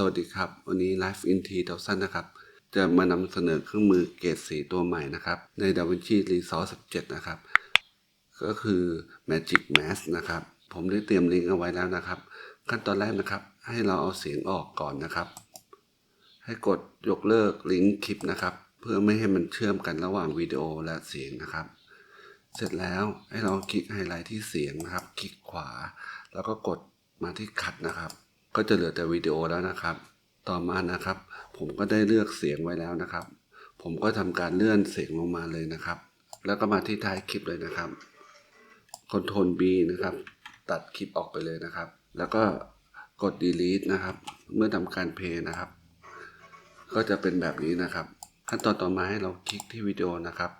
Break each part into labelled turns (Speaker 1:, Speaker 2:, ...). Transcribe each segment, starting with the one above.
Speaker 1: สวัสดีครับ วันนี้ Life in T เตาสั้นนะครับ จะมานำเสนอเครื่องมือเกรดสีตัวใหม่นะครับ ใน DaVinci Resolve 17 นะครับ ก็คือ Magic Mask นะครับ ผมได้เตรียมลิงก์เอาไว้แล้วนะครับ ขั้นตอนแรกนะครับ ให้เราเอาเสียงออกก่อนนะครับ ให้กดยกเลิกลิงก์คลิปนะครับ เพื่อไม่ให้มันเชื่อมกันระหว่างวิดีโอและเสียงนะครับ เสร็จแล้วให้เราคลิกไฮไลท์ที่เสียงนะครับ คลิกขวา แล้วก็กดมาที่คัดนะครับ ก็จะเหลือแต่วิดีโอแล้วนะครับ ต่อมานะครับ ผมก็ได้เลือกเสียงไว้แล้วนะครับ ผมก็ทำการเลื่อนเสียงลงมาเลยนะครับ แล้วก็มาที่ท้ายคลิปเลยนะครับ Ctrl B นะครับ ตัดคลิปออกไปเลยนะครับ แล้วก็กด delete นะครับ เมื่อทำการเพลย์นะครับ ก็จะเป็นแบบนี้นะครับ ขั้นตอนต่อมาให้เราคลิกที่วิดีโอนะครับ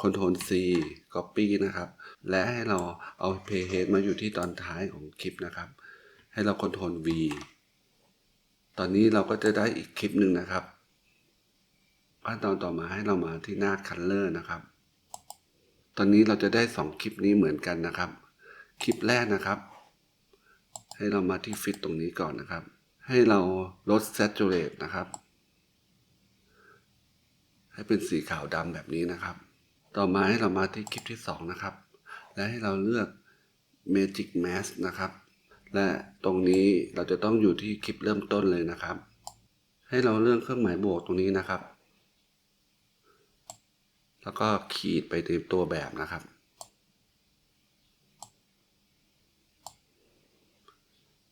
Speaker 1: Ctrl C Copy นะครับ และให้เราเอา Playhead มาอยู่ที่ตอนท้ายของคลิปนะครับ ให้เรา Ctrl V ตอนนี้เราก็จะได้อีกคลิปหนึ่งนะครับขั้นตอนต่อมาให้เรามาที่หน้า Color นะครับ ตอนนี้เราจะได้สองคลิปนี้เหมือนกันนะครับ คลิปแรกนะครับ ให้เรามาที่ฟิตตรงนี้ก่อนนะครับ ให้เราลด Saturate นะครับ ให้เป็นสีขาวดำแบบนี้นะครับ ต่อมาให้เรามาที่คลิปที่ 2 นะครับ และให้เราเลือก Magic Mask นะครับ และตรงนี้เราจะต้องอยู่ที่คลิปเริ่มต้นเลยนะครับ ให้เราเลือกเครื่องหมายบวกตรงนี้นะครับ แล้วก็ขีดไปในตัวแบบนะครับ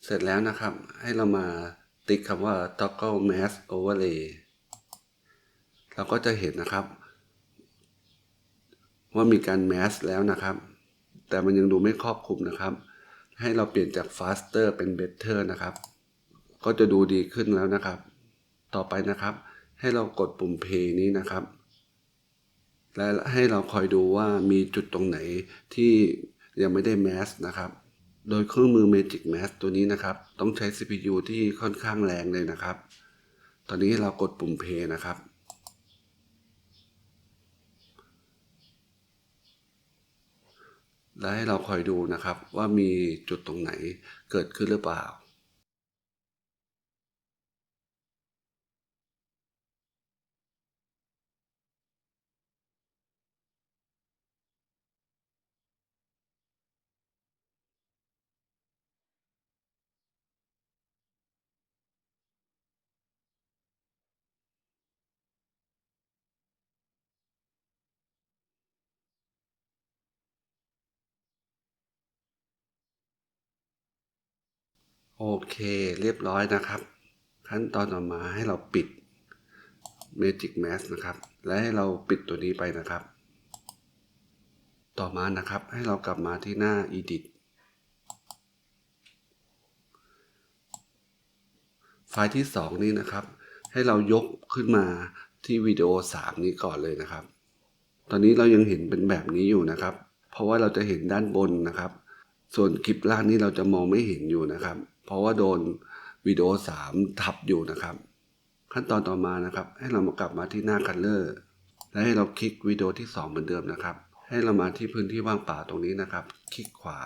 Speaker 1: เสร็จแล้วนะครับ ให้เรามาติ๊กคำว่า toggle mask overlay เราก็จะเห็นนะครับ ว่ามีการ mask แล้วนะครับ แต่มันยังดูไม่ครอบคลุมนะครับ ให้เราเปลี่ยนจาก faster เป็น better นะครับ ก็จะดูดีขึ้นแล้วนะครับ ต่อไปนะครับ ให้เรากดปุ่ม play นี้นะครับ และให้เราคอยดูว่ามีจุดตรงไหนที่ยังไม่ได้ mask นะครับ โดยเครื่องมือ Magic Mask ตัวนี้นะครับ ต้องใช้ CPU ที่ค่อนข้างแรงเลยนะครับ ตอนนี้เรากดปุ่ม play นะครับ และให้เราคอยดูนะครับว่ามีจุดตรงไหนเกิดขึ้นหรือเปล่า โอเคเรียบร้อยนะครับ ขั้นตอนต่อมาให้เราปิด Magic Mask นะครับ และให้เราปิดตัวนี้ไปนะครับ ต่อมานะครับให้เรากลับมาที่หน้า Edit ไฟล์ที่ 2 นี้นะครับ ให้เรายกขึ้นมาที่วิดีโอ 3 นี้ก่อนเลยนะครับ ตอนนี้เรายังเห็นเป็นแบบนี้อยู่นะครับ เพราะว่าเราจะเห็นด้านบนนะครับ ส่วนคลิปล่างนี้เราจะมองไม่เห็นอยู่นะครับ เพราะว่าโดนวิดีโอ 3 ทับอยู่นะครับ ขั้นตอนต่อมานะครับ ให้เรามากลับมาที่หน้า Color และให้เราคลิกวิดีโอที่ 2 เหมือนเดิมนะครับ ให้เรามาที่พื้นที่ว่างเปล่าตรงนี้นะครับ คลิกขวา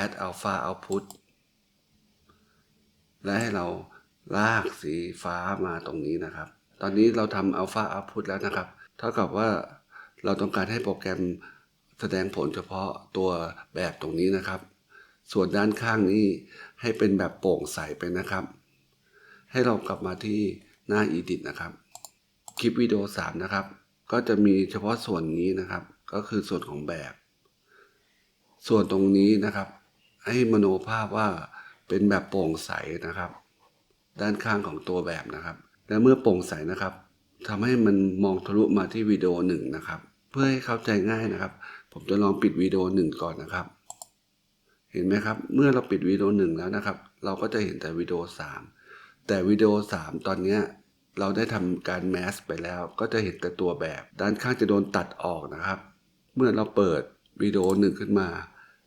Speaker 1: add alpha output และให้เราลากสีฟ้ามาตรงนี้นะครับ ตอนนี้เราทำ alpha output แล้วนะครับ เท่ากับว่าเราต้องการให้โปรแกรม แสดงผลเฉพาะตัวแบบตรงนี้นะครับ ส่วนด้านข้างนี้ให้เป็นแบบโปร่งใสไปนะครับ ให้เรากลับมาที่หน้า Edit นะครับ คลิปวิดีโอ 3 นะครับ ก็จะมีเฉพาะส่วนนี้นะครับ ก็คือส่วนของแบบ ส่วนตรงนี้นะครับ ให้มโนภาพว่าเป็นแบบโปร่งใสนะครับ ด้านข้างของตัวแบบนะครับ และเมื่อโปร่งใสนะครับทำให้มันมองทะลุมาที่วิดีโอหนึ่งนะครับ เพื่อให้เข้าใจง่ายนะครับ ผมจะลองปิดวิดีโอหนึ่งก่อนนะครับ เห็นไหมครับ เมื่อเราปิดวิดีโอหนึ่งแล้วนะครับ เราก็จะเห็นแต่วิดีโอสามแต่วิดีโอสามตอนนี้เราได้ทำการแมสไปแล้ว ก็จะเห็นแต่ตัวแบบ ด้านข้างจะโดนตัดออกนะครับ เมื่อเราเปิดวิดีโอหนึ่งขึ้นมา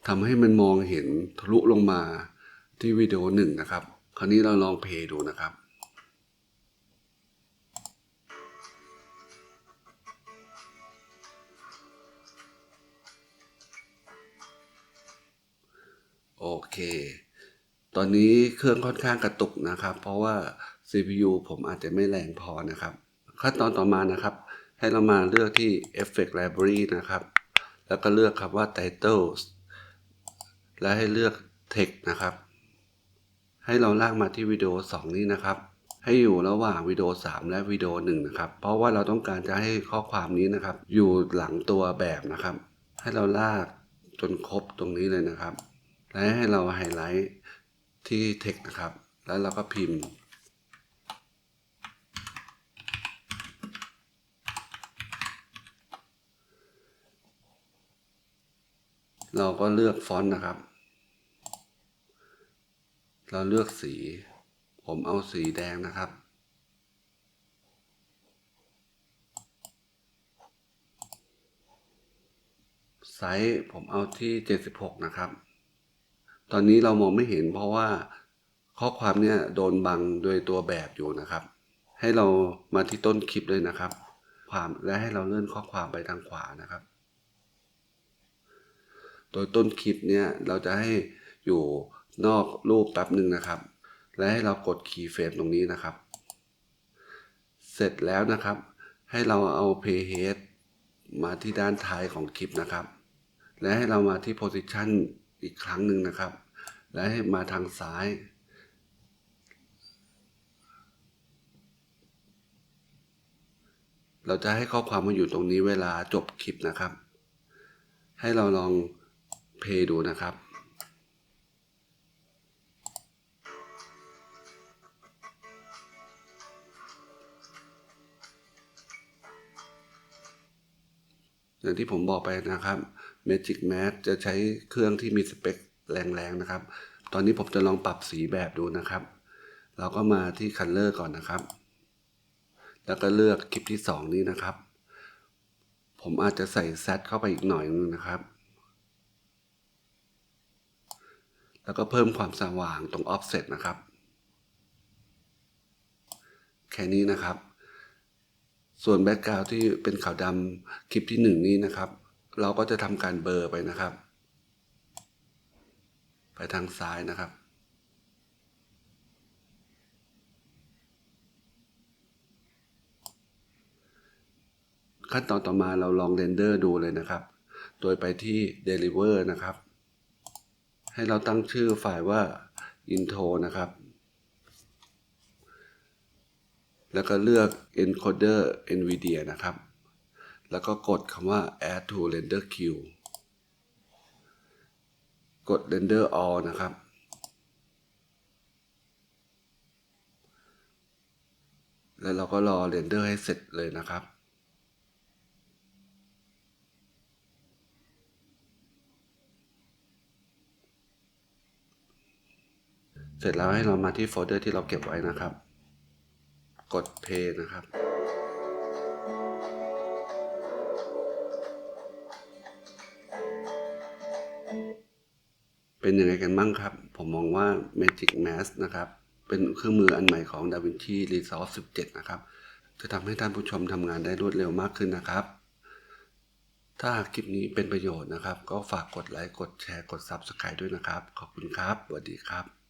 Speaker 1: ทำให้มันมองเห็นทะลุลงมาที่วิดีโอหนึ่งนะครับ คราวนี้เราลองเพย์ดูนะครับ โอเค ตอนนี้เครื่องค่อนข้างกระตุกนะครับ เพราะว่า CPU ผมอาจจะไม่แรงพอนะครับ ขั้นตอนต่อมานะครับ ให้เรามาเลือกที่ Effect Library นะครับ แล้วก็เลือกคำว่า Titles และให้เลือก Text นะครับ ให้เราลากมาที่วิดีโอ 2 นี้นะครับ ให้อยู่ระหว่างวิดีโอ 3 และวิดีโอ 1 นะครับ เพราะว่าเราต้องการจะให้ข้อความนี้นะครับ อยู่หลังตัวแบบนะครับ ให้เราลากจนครบตรงนี้เลยนะครับ และให้เราไฮไลท์ที่ text นะครับ แล้วเราก็พิมพ์ เราก็เลือกฟอนต์นะครับ เราเลือกสี ผมเอาสีแดงนะครับไซส์ผมเอาที่ 76 นะครับ ตอนนี้เรามองไม่เห็นเพราะว่าข้อความเนี่ยโดนบังโดยตัวแบบอยู่นะครับ ให้เรามาที่ต้นคลิปเลยนะครับ ความและให้เราเลื่อนข้อความไปทางขวานะครับ โดยต้นคลิปเนี่ยเราจะให้อยู่นอกรูปแป๊บหนึ่งนะครับ และให้เรากดคีย์เฟรมตรงนี้นะครับ เสร็จแล้วนะครับ ให้เราเอา playhead มาที่ด้านท้ายของคลิปนะครับ และให้เรามาที่ position อีกครั้งหนึ่งนะครับ และให้มาทางซ้าย เราจะให้ข้อความมาอยู่ตรงนี้เวลาจบคลิปนะครับ ให้เราลองเพย์ดูนะครับอย่างที่ผมบอกไปนะครับ Magic Mask จะใช้เครื่องที่มีสเปค แรงๆนะครับ ตอนนี้ผมจะลองปรับสีแบบดูนะครับ เราก็มาที่ Color ก่อนนะครับ แล้วก็เลือกคลิปที่ 2 นี้นะครับ ผมอาจจะใส่แซดเข้าไปอีกหน่อยนึงนะครับ แล้วก็เพิ่มความสว่างตรง offset นะครับ แค่นี้นะครับ ส่วนแบ็กกราวที่เป็นขาวดำคลิปที่หนึ่งนี้นะครับ เราก็จะทำการเบลอไปนะครับ ไปทางซ้ายนะครับ ขั้นตอนต่อมาเราลองเรนเดอร์ดูเลยนะครับ โดยไปที่ deliver นะครับ ให้เราตั้งชื่อไฟล์ว่า intro นะครับ แล้วก็เลือก encoder NVIDIA นะครับ แล้วก็กดคำว่า add to render queue กด render all นะครับ แล้วเราก็รอ render ให้เสร็จเลยนะครับเสร็จแล้วให้เรามาที่โฟลเดอร์ที่เราเก็บไว้นะครับ กด play นะครับ เป็นยังไงกันบ้างครับ ผมมองว่า Magic Mask นะครับ เป็นเครื่องมืออันใหม่ของ DaVinci Resolve 17 นะครับ จะทำให้ท่านผู้ชมทำงานได้รวดเร็วมากขึ้นนะครับ ถ้าคลิปนี้เป็นประโยชน์นะครับ ก็ฝากกดไลค์ กดแชร์ กด Subscribe ด้วยนะครับ ขอบคุณครับสวัสดีครับ